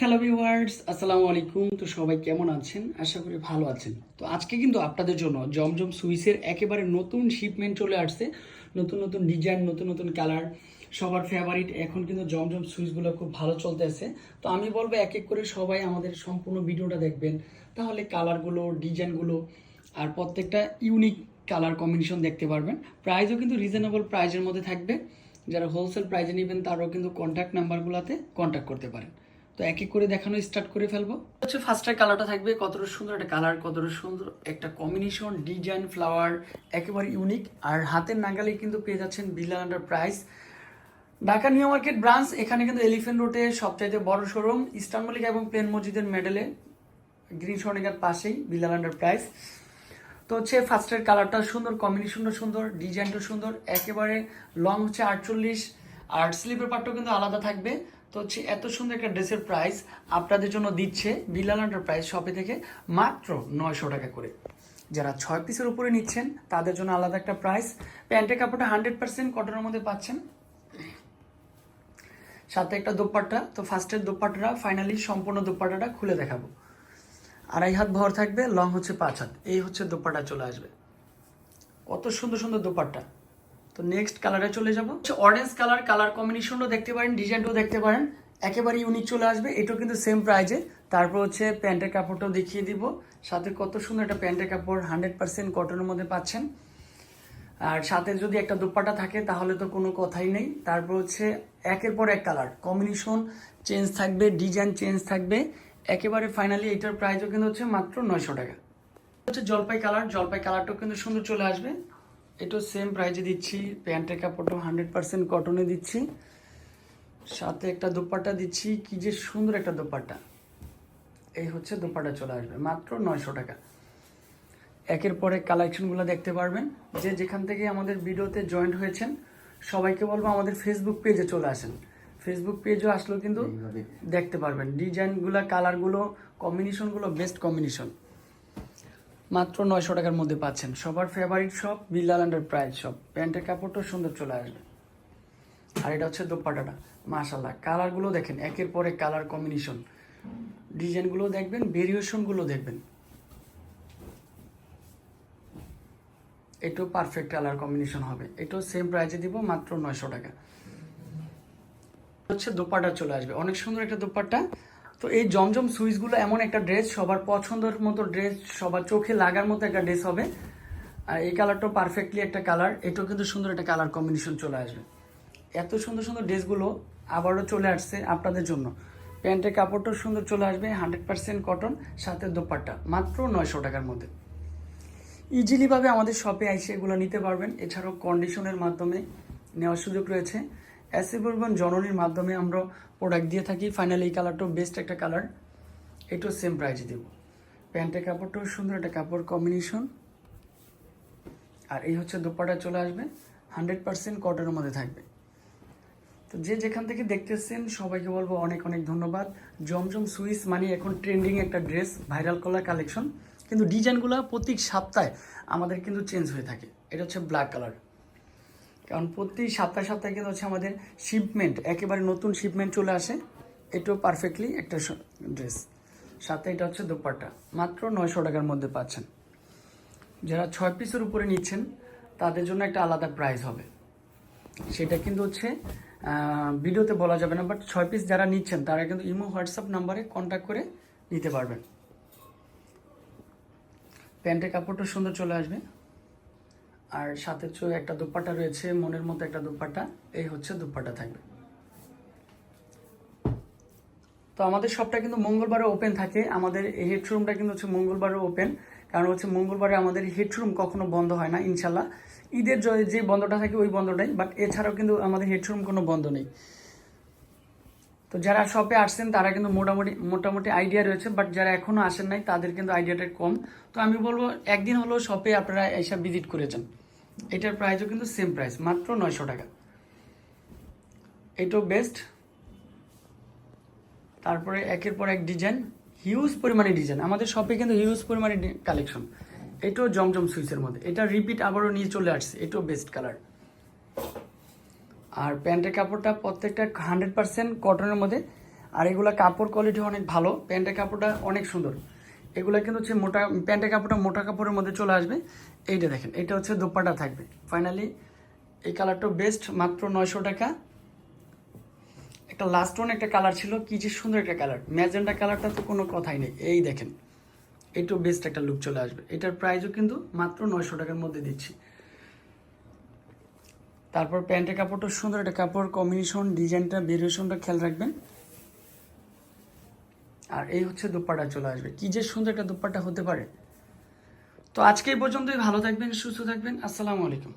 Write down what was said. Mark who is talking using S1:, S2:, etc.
S1: Hello viewers আসসালামু আলাইকুম। তো সবাই কেমন আছেন? আশা করি ভালো আছেন। তো আজকে কিন্তু আপনাদের জন্য জমজম সুইসের একেবারে নতুন শিপমেন্ট চলে আসছে। নতুন নতুন ডিজাইন নতুন নতুন কালার সবার ফেভারিট এখন কিন্তু জমজম সুইচগুলো খুব ভালো চলতে আছে তো আমি বলব এক এক করে সবাই আমাদের সম্পূর্ণ ভিডিওটা দেখবেন। তাহলে কালারগুলো ডিজাইনগুলো আর প্রত্যেকটা ইউনিক কালার কম্বিনেশন দেখতে পারবেন। প্রাইসও কিন্তু রিজনেবল প্রাইজের মধ্যে থাকবে। যারা হোলসেল প্রাইজে নেবেন, তারাও কিন্তু কন্ট্যাক্ট নাম্বারগুলোতে কন্ট্যাক্ট করতে পারেন। তো এক এক করে দেখানো স্টার্ট করে ফেলব। হচ্ছে ফার্স্টের কালারটা থাকবে কতটা সুন্দর একটা কালার কতটা সুন্দর একটা কম্বিনেশন ডিজাইন ফ্লাওয়ার একেবারে ইউনিক আর হাতের নাগালে কিন্তু পেয়ে যাচ্ছেন Billal under price Dhaka new market branch, এখানে কিন্তু এলিফেন্ট রোডে সবচাইতে বড় শোরুম ইস্টার্ন মল্লিক এবং প্লেন মসজিদের মেডেলে গ্রিন সর্নিকার পাশেই বিল্লাল আন্ডার প্রাইস তো হচ্ছে ফার্স্টের কালারটা সুন্দর কম্বিনেশনটা সুন্দর ডিজাইনটা সুন্দর, একেবারে লং হচ্ছে আটচল্লিশ। আর স্লিপের পার্টটাও কিন্তু আলাদা থাকবে। তো হচ্ছে এত সুন্দর একটা ড্রেসের প্রাইস আপনাদের জন্য দিচ্ছে বিলাল প্রাইস শপে থেকে মাত্র নয়শো টাকা করে। যারা ছয় পিসের উপরে নিচ্ছেন, তাদের জন্য আলাদা একটা প্রাইস প্যান্টের কাপড়টা হান্ড্রেড পার্সেন্ট কটনের মধ্যে পাচ্ছেন। সাথে একটা দোপাট্টা, তো ফার্স্টের দোপাট্টাটা ফাইনালি সম্পূর্ণ দোপাট্টাটা খুলে দেখাবো। আড়াই হাত ভর থাকবে লং হচ্ছে পাঁচ হাত। এই হচ্ছে দোপাট্টা চলে আসবে। কত সুন্দর সুন্দর দোপাট্টা। তো নেক্সট কালারে চলে যাব। অরেঞ্জ কালার কালার কম্বিনেশনও দেখতে পারেন ডিজাইনটাও দেখতে পারেন। একেবারে ইউনিক চলে আসবে, এটাও কিন্তু সেম প্রাইজে তারপর হচ্ছে প্যান্টের কাপড়টাও দেখিয়ে দিব। সাথে কত সুন্দর একটা প্যান্টের কাপড় হান্ড্রেড পার্সেন্ট কটনের মধ্যে পাচ্ছেন। আর সাথে যদি একটা দুপাট্টা থাকে, তাহলে তো কোনো কথাই নেই। তারপর হচ্ছে একের পর এক কালার কম্বিনেশন চেঞ্জ থাকবে ডিজাইন চেঞ্জ থাকবে। একেবারে ফাইনালি এটার প্রাইসও কিন্তু হচ্ছে মাত্র নয়শো টাকা। হচ্ছে জলপাই কালার জলপাই কালারটাও কিন্তু সুন্দর চলে আসবে। এটাও সেম প্রাইজে দিচ্ছি প্যান্টের কাপড়টাও হান্ড্রেড পার্সেন্ট কটনে দিচ্ছি। সাথে একটা দোপাট্টা দিচ্ছি কি যে সুন্দর একটা দোপাট্টা। এই হচ্ছে দোপাট্টা চলে আসবে মাত্র নয়শো টাকা। একের পরে কালেকশনগুলো দেখতে পারবেন। যে যেখান থেকে আমাদের ভিডিওতে জয়েন্ট হয়েছেন সবাইকে বলব আমাদের ফেসবুক পেজে চলে আসেন। ফেসবুক পেজও আসলেও কিন্তু দেখতে পারবেন। ডিজাইনগুলো কালারগুলো কম্বিনেশনগুলো বেস্ট কম্বিনেশন মাত্র নয়শো টাকার মধ্যে পাচ্ছেন। সবার favourite shop Billal price shop প্যান্টের কাপড়টাও সুন্দর চলে আসবে। আর এটা হচ্ছে দোপাটাটা মাশাল্লাহ কালারগুলো দেখেন, একের পরে কালার কম্বিনেশন ডিজাইনগুলো দেখবেন ভেরিয়েশনগুলো দেখবেন। এটাও পারফেক্ট কালার কম্বিনেশন হবে। এটাও সেম প্রাইসে দিব, মাত্র নয়শো টাকা। হচ্ছে দোপাটা চলে আসবে। অনেক সুন্দর একটা দোপাট্টা। তো এই জমজম সুইচগুলো এমন একটা ড্রেস, সবার পছন্দের মতো ড্রেস, সবার চোখে লাগার মতো একটা ড্রেস হবে। আর এই কালারটাও পারফেক্টলি একটা কালার, এটাও কিন্তু সুন্দর একটা কালার কম্বিনেশন চলে আসবে। এত সুন্দর সুন্দর ড্রেসগুলো আবারও চলে আসছে আপনাদের জন্য। প্যান্টের কাপড়টাও সুন্দর চলে আসবে হান্ড্রেড পার্সেন্ট কটন সাথে দোপাট্টা, মাত্র নয়শো টাকার মধ্যে। ইজিলিভাবে আমাদের শপে আইসে এগুলো নিতে পারবেন। এছাড়াও কন্ডিশনের মাধ্যমে নেওয়ার সুযোগ রয়েছে। এসে পরিমাণ জননীর মাধ্যমে আমরা প্রোডাক্ট দিয়ে থাকি। ফাইনালি এই কালারটাও বেস্ট একটা কালার এটাও সেম প্রাইসে দেব। প্যান্টের কাপড়টাও সুন্দর একটা কাপড় কম্বিনেশন আর এই হচ্ছে দোপাটা চলে আসবে। হান্ড্রেড পার্সেন্ট কটনের মধ্যে থাকবে। তো যে যেখান থেকে দেখতেছেন, সবাইকে বলব অনেক অনেক ধন্যবাদ। জমজম সুইস মানে এখন ট্রেন্ডিং একটা ড্রেস ভাইরাল কলার কালেকশন কিন্তু ডিজাইনগুলো প্রতি সপ্তাহে আমাদের কিন্তু চেঞ্জ হয়ে থাকে। এটা হচ্ছে ব্ল্যাক কালার কারণ প্রতি সপ্তাহে সপ্তাহে কিন্তু হচ্ছে আমাদের শিপমেন্ট একেবারে নতুন শিপমেন্ট চলে আসে। এটাও পারফেক্টলি একটা ড্রেস সাথে এটা হচ্ছে দোপাট্টা। মাত্র নয়শো টাকার মধ্যে পাচ্ছেন। যারা ছয় পিসের উপরে নিচ্ছেন, তাদের জন্য একটা আলাদা প্রাইস হবে। সেটা কিন্তু হচ্ছে ভিডিওতে বলা যাবে না বাট ছয় পিস যারা নিচ্ছেন, তারা কিন্তু ইমো, হোয়াটসঅ্যাপ নাম্বারে কন্ট্যাক্ট করে নিতে পারবেন। প্যান্টের কাপড়টা সুন্দর চলে আসবে। আর সাথে একটা দুপাট্টা রয়েছে, মনের মতো একটা দুপাট্টা এই হচ্ছে দুপাট্টা থাকবে। তো আমাদের শপটা কিন্তু মঙ্গলবারে ওপেন থাকে, আমাদের হেডরুমটা কিন্তু হচ্ছে মঙ্গলবারে ওপেন কারণ হচ্ছে মঙ্গলবারে আমাদের হেডরুম কখনো বন্ধ হয় না, ইনশাল্লাহ। ঈদের যে বন্ধটা থাকে, ওই বন্ধটাই বাট এছাড়াও কিন্তু আমাদের হেডরুম কোনো বন্ধ নেই। তো যারা শপে আসছেন, তারা কিন্তু মোটামুটি মোটামুটি আইডিয়া রয়েছে বাট যারা এখনও আসেন নাই, তাদের কিন্তু আইডিয়াটা কম। তো আমি বলব, একদিন হলো শপে আপনারা এসে ভিজিট করেছেন এটার প্রাইসও কিন্তু সেম প্রাইস মাত্র নয়শো টাকা। এটাও বেস্ট তারপরে একের পর এক ডিজাইন হিউজ পরিমাণে ডিজাইন আমাদের শপে কিন্তু হিউজ পরিমাণে কালেকশন এটাও জমজম সুইচের মধ্যে। এটা রিপিট আবারও নিয়ে চলে আসছে। এটাও বেস্ট কালার আর প্যান্টের কাপড়টা প্রত্যেকটা হান্ড্রেড পার্সেন্ট কটনের মধ্যে। আর এগুলো কাপড় কোয়ালিটি অনেক ভালো, প্যান্টের কাপড়টা অনেক সুন্দর। এগুলো কিন্তু হচ্ছে মোটা, প্যান্টের কাপড়টা মোটা কাপড়ের মধ্যে চলে আসবে। এইটা দেখেন, এটা হচ্ছে দোপাটা থাকবে। ফাইনালি এই কালারটা বেস্ট মাত্র নয়শো টাকা। একটা লাস্ট ওয়ান একটা কালার ছিল, কি যে সুন্দর একটা কালার ম্যাজেন্টা কালারটা তো কোনো কথাই নেই। এই দেখেন এটাও বেস্ট একটা লুক চলে আসবে। এটার প্রাইসও কিন্তু মাত্র নয়শো টাকার মধ্যে দিচ্ছি। তারপর প্যান্টের কাপড়টা সুন্দর, একটা কাপড় কম্বিনেশন ডিজাইনটা ভেরিয়েশনটা খেয়াল রাখবেন। আর এই হচ্ছে দুপাটা চলে আসবে। কি যে সুন্দর একটা দুপাটা হতে পারে। তো আজকে এই পর্যন্তই, ভালো থাকবেন, সুস্থ থাকবেন। আসসালামু আলাইকুম।